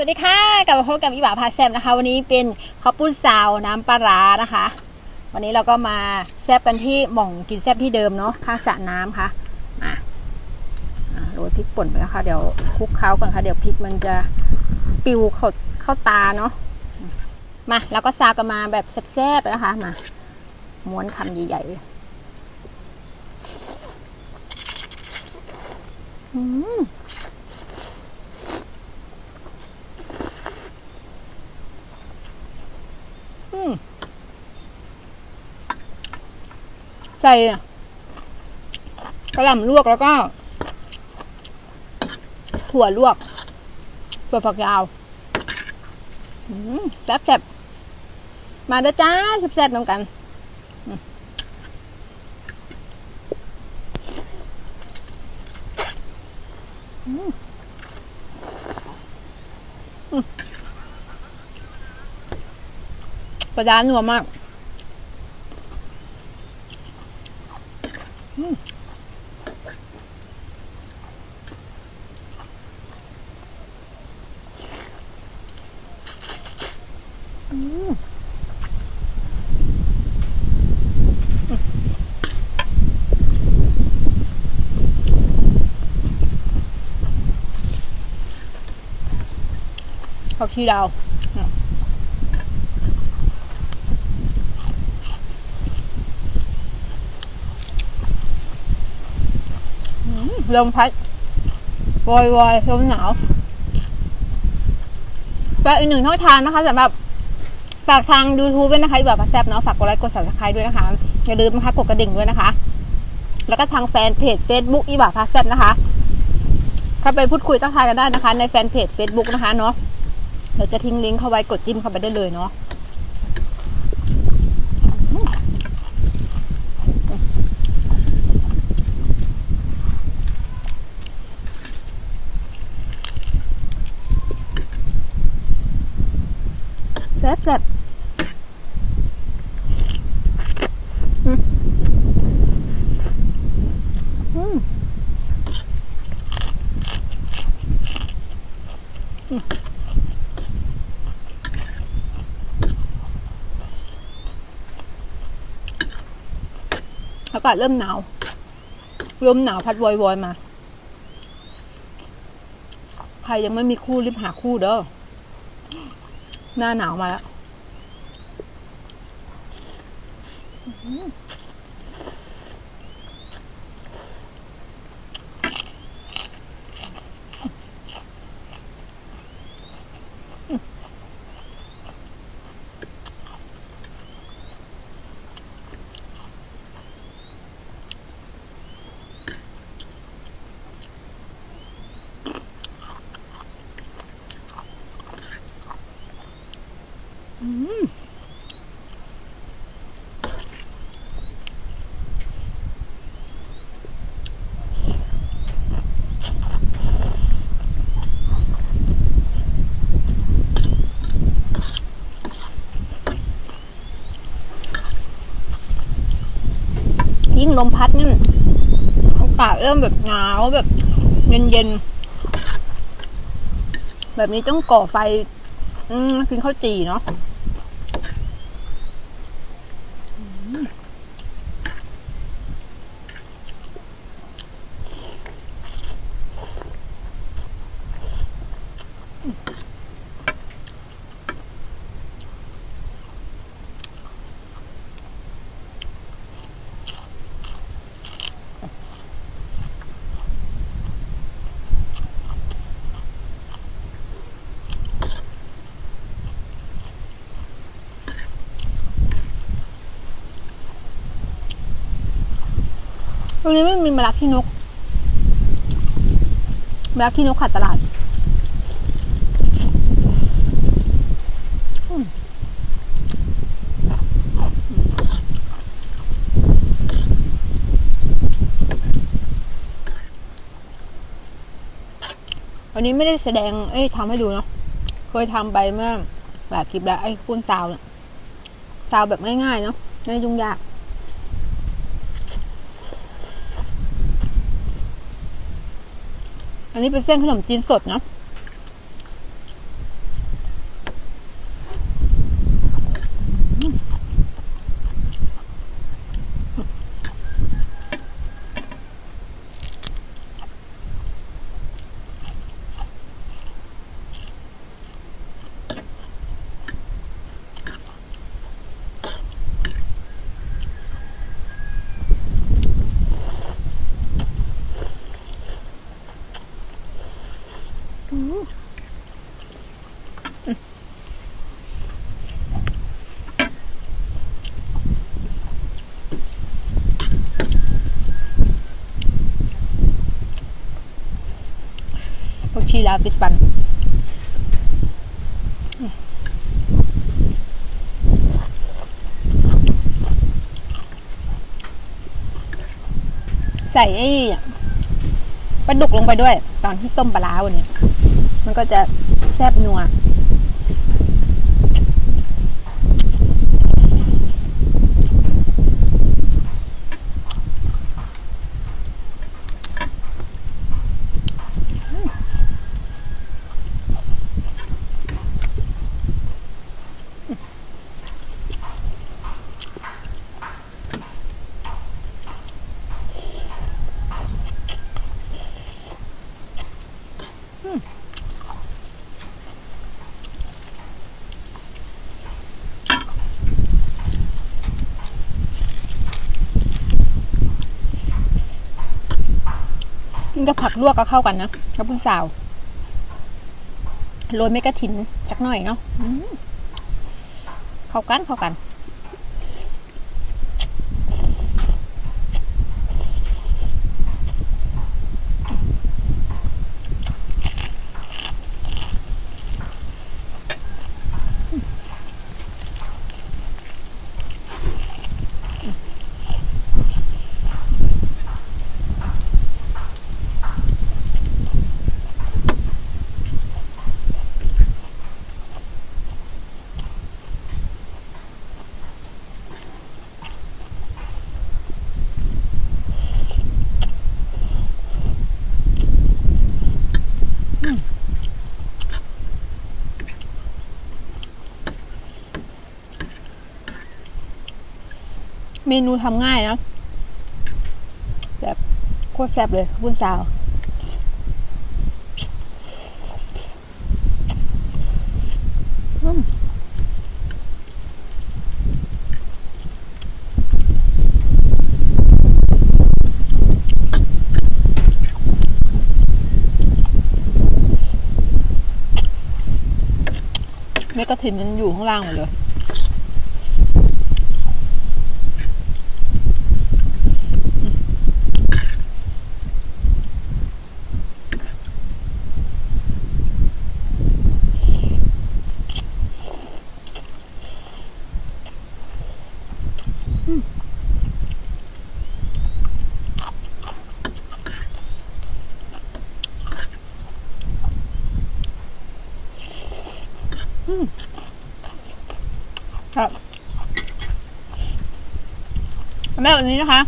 สวัสดีค่ะกลับมาพบกับอีบ่าพาแซมนะคะ วันนี้เป็นข้าวปุ้นซาวน้ำปลาร้านะคะ วันนี้เราก็มาแซบกันที่หม่องกินแซบที่เดิมเนาะข้างสระน้ำค่ะมาอะโรยพริกป่นไปแล้วค่ะเดี๋ยวคลุกเคล้าก่อนค่ะเดี๋ยวพริกมันจะปิวเข้าเข้าตาเนาะมาแล้วก็ซาวกันมาแบบแซ่บๆนะคะมาม้วนคำใหญ่ๆอืม ส่กระหล่ำลวกแล้วก็ ถั่วลวกถั่วฝักยาวแซ่บๆ มาเด้อจ้าแซ่บๆน้ำกันอืมอืมอืมปลาดาหนัวมาก ผักชีดาวลมพัดวอยวอยลมหนาวและอีกหนึ่งช่องทางนะคะสำหรับฝากทาง YouTube ด้วยนะคะอีแบบพัแซบเนาะฝากกดไลค์กด subscribe ด้วยนะคะ อย่าลืมนะคะกดกระดิ่งด้วยนะคะ แล้วก็ทางแฟนเพจ Facebook อีบาพาแซบนะคะ เข้าไปพูดคุยทักทายกันได้นะคะ ในแฟนเพจ Facebook นะคะเนาะ เดี๋ยวจะทิ้งลิงก์เข้าไว้กดจิ้มเข้าไปได้เลยเนาะแซ่บแซ่บอืม อากาศเริ่มหนาวลมหนาวพัดวอยๆมา ใครยังไม่มีคู่รีบหาคู่เด้อ หน้าหนาวมาแล้ว ยิ่งลมพัดนี่อากาศเริ่มแบบหนาวแบบ เย็นๆ แบบนี้ต้องก่อไฟ อืมกินข้าวจี่เนาะ ตรงนี้ไม่มีมะระขี้นกมะระขี้นกขาดตลาดวันนี้ไม่ได้แสดง เอ้ยทำให้ดูเนาะ เคยทำไปเมื่อหลายคลิปแล้วไอ้ปุ้นซาวเนี่ย ซาวแบบง่ายๆเนาะ ไม่ยุ่งยาก อันนี้เป็นเส้นขนมจีนสดนะ ชีลาวติดฟันใส่ไอ้ปลาดุกลงไปด้วย ตอนที่ต้มปลาร้าวันนี้ มันก็จะแซ่บนัว กินกับผักลวกก็เข้ากันนะกับพุ้นสาวโรยเมกะถินจักหน่อยเนาะเข้ากันเข้ากัน เมนูทำง่ายนะ แบบโคตรแซ่บเลยข้าวปุ้นซาวอืมเมกะถินมันอยู่ข้างล่างหมดเลย แม่วันนี้นะคะ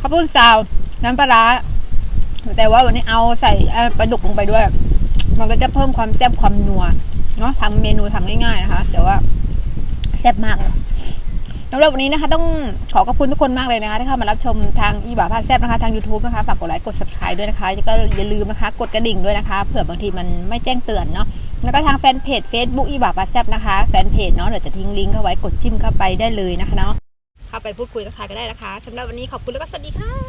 ข้าวปุ้นซาวน้ำปลาร้าแต่ว่าวันนี้เอาใส่ปลาดุกลงไปด้วย มันก็จะเพิ่มความแซ่บความนัวเนาะทำเมนูทำง่ายๆนะคะ แต่ว่าแซ่บมากเลยสำหรับวันนี้นะคะ ต้องขอขอบคุณทุกคนมากเลยนะคะที่เข้ามารับชมทางอีบ่าพาแซ่บนะคะ ทาง YouTube นะคะฝากกดไลค์กด subscribe ด้วยนะคะก็อย่าลืมนะคะ กดกระดิ่งด้วยนะคะเผื่อบางทีมันไม่แจ้งเตือนเนาะแล้วก็ทางแฟนเพจ Facebook อีบ่าปาแซบนะคะแฟนเพจเนาะเดี๋ยวจะทิ้งลิงก์เข้าไว้กดจิ้มเข้าไปได้เลยนะคะเนาะ เข้าไปพูดคุยราคาก็ได้นะคะสำหรับวันนี้ขอบคุณแล้วก็สวัสดีค่ะ